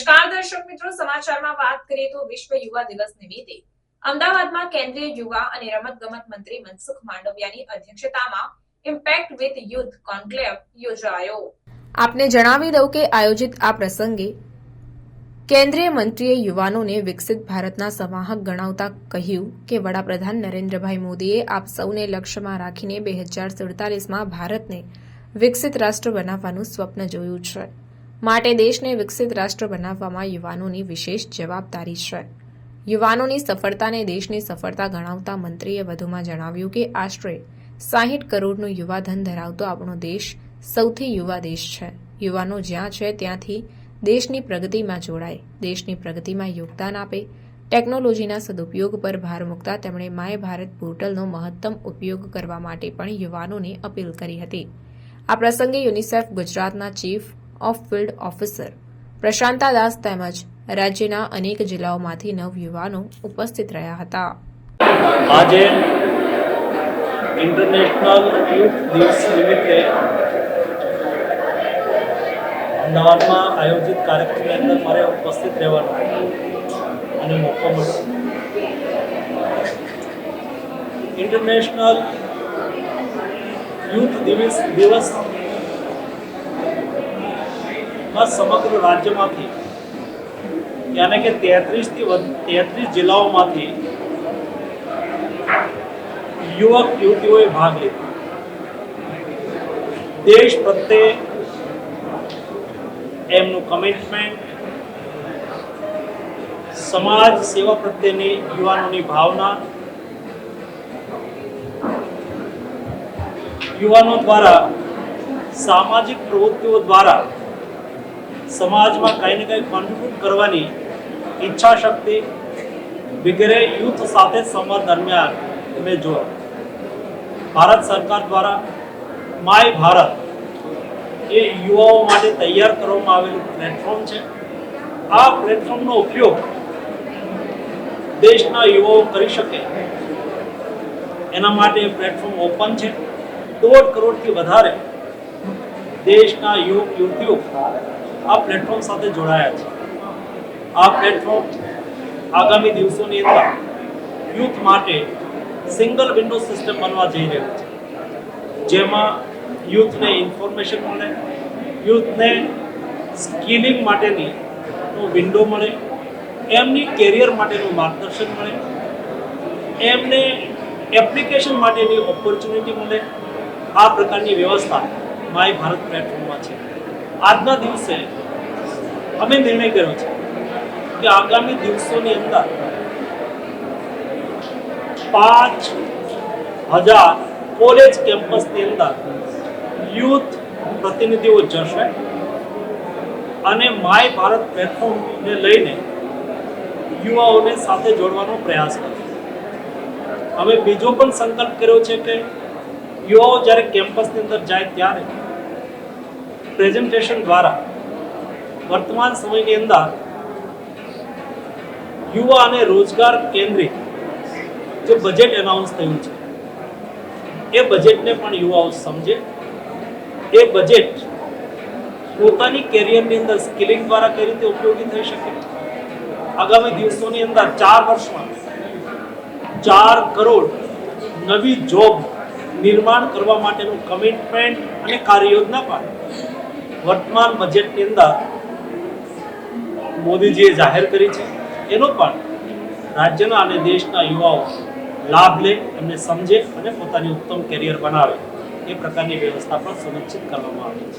નમસ્કાર દર્શક મિત્રો, સમાચારમાં વાત કરીએ તો વિશ્વ યુવા દિવસ નિમિત્તે અમદાવાદમાં કેન્દ્રીય યુવા અને રમતગમત મંત્રી મનસુખ માંડવિયાની અધ્યક્ષતામાં ઇમ્પેક્ટ વિથ યુથ કોન્ક્લેવ યોજાયો. આપને જણાવી દઉં કે આયોજિત આ પ્રસંગે કેન્દ્રીય મંત્રીએ યુવાનોને વિકસિત ભારતના સંવાહક ગણાવતા કહ્યું કે વડાપ્રધાન નરેન્દ્રભાઈ મોદીએ આપ સૌને લક્ષ્યમાં રાખીને બે હજાર સુડતાલીસમાં ભારતને વિકસિત રાષ્ટ્ર બનાવવાનું સ્વપ્ન જોયું છે. માટે દેશને વિકસિત રાષ્ટ્ર બનાવવામાં યુવાનોની વિશેષ જવાબદારી છે. યુવાનોની સફળતાને દેશની સફળતા ગણાવતા મંત્રીએ વધુમાં જણાવ્યું કે આશરે સાહીઠ કરોડનું યુવાધન ધરાવતો આપણો દેશ સૌથી યુવા દેશ છે. યુવાનો જ્યાં છે ત્યાંથી દેશની પ્રગતિમાં જોડાય, દેશની પ્રગતિમાં યોગદાન આપે, ટેકનોલોજીના સદુપયોગ પર ભાર મૂકતા તેમણે માય ભારત પોર્ટલનો મહત્તમ ઉપયોગ કરવા માટે પણ યુવાનોને અપીલ કરી હતી. આ પ્રસંગે યુનિસેફ ગુજરાતના chief of field officer Prashanta Das તેમજ રાજ્યના અનેક જિલ્લાઓમાંથી નવ ઉપસ્થિત રહ્યા હતા. આજે ઇન્ટરનેશનલ દિવસ નિમિત્તે અમદાવાદમાં આયોજિત કાર્યક્રમની અંદર મારે ઉપસ્થિત રહેવાનો અને મોકો મળ્યો. ઇન્ટરનેશનલ યુથ દિવસ દિવસ માં સમગ્ર રાજ્યમાંથી યાને કે તેત્રીસથી તેત્રીસ જિલ્લાઓમાંથી યુવક, યુવતીઓએ ભાગ લીધો. દેશ પ્રત્યે એમનું કમિટમેન્ટ સમાજ સેવા પ્રત્યેની યુવાનોની ભાવના, યુવાનો દ્વારા સામાજિક પ્રવૃત્તિઓ દ્વારા સમાજમાં કંઈ ને કંઈ કોન્ટ્રીબ્યુટ કરવાની ઈચ્છા શક્તિ વગેરે યુથ સાથે સંવાદ દરમિયાન મેં જોયો ભારત સરકાર દ્વારા માય ભારત એ યુવાઓ માટે તૈયાર કરવામાં આવેલું પ્લેટફોર્મ છે. આ પ્લેટફોર્મનો ઉપયોગ દેશના યુવાઓ કરી શકે. એના માટે પ્લેટફોર્મ ઓપન છે. દોઢ કરોડથી વધારે દેશના યુવક યુવતીઓ આ પ્લેટફોર્મ સાથે જોડાયા છે. આ પ્લેટફોર્મ આગામી દિવસોની અંદર યુથ માટે સિંગલ વિન્ડો સિસ્ટમ બનવા જઈ રહ્યું છે. જેમાં યુથને ઇન્ફોર્મેશન મળે, યુથને સ્કિલિંગ માટેની વિન્ડો મળે, એમની કેરિયર માટેનું માર્ગદર્શન મળે, એમને એપ્લિકેશન માટેની ઓપોર્ચ્યુનિટી મળે. આ પ્રકારની વ્યવસ્થા માય ભારત પ્લેટફોર્મમાં છે. આજના દિવસે અમે નિર્ણય કર્યો છે કે આગામી દિવસોની અંદર પાંચ હજાર કોલેજ કેમ્પસની અંદર યુથ પ્રતિનિધિઓ જશે અને માય ભારત પ્લેટફોર્મને લઈને યુવાઓને સાથે જોડવાનો પ્રયાસ કરશે. અમે બીજો પણ સંકલ્પ કર્યો છે કે યુવાઓ જ્યારે કેમ્પસની અંદર જાય ત્યારે પ્રેઝન્ટેશન દ્વારા વર્તમાન સમયની અંદર યુવા અને રોજગાર કેન્દ્રિત જે બજેટ એનાઉન્સ થયું છે, એ બજેટને પણ યુવાઓ સમજે. એ બજેટ પોતાની કેરિયરની અંદર સ્કિલિંગ દ્વારા કઈ રીતે ઉપયોગી થઈ શકે? આગામી દિવસોની અંદર ચાર વર્ષમાં ચાર કરોડ નવી જોબ નિર્માણ કરવા માટેનું કમિટમેન્ટ અને કાર્યયોજના પણ વર્તમાન બજેટની અંદર મોદીજીએ જાહેર કરી છે. એનો પણ રાજ્યના અને દેશના યુવાઓ લાભ લે, એમને સમજે અને પોતાની ઉત્તમ કેરિયર બનાવે. એ પ્રકારની વ્યવસ્થા પણ સુનિશ્ચિત કરવામાં આવી છે.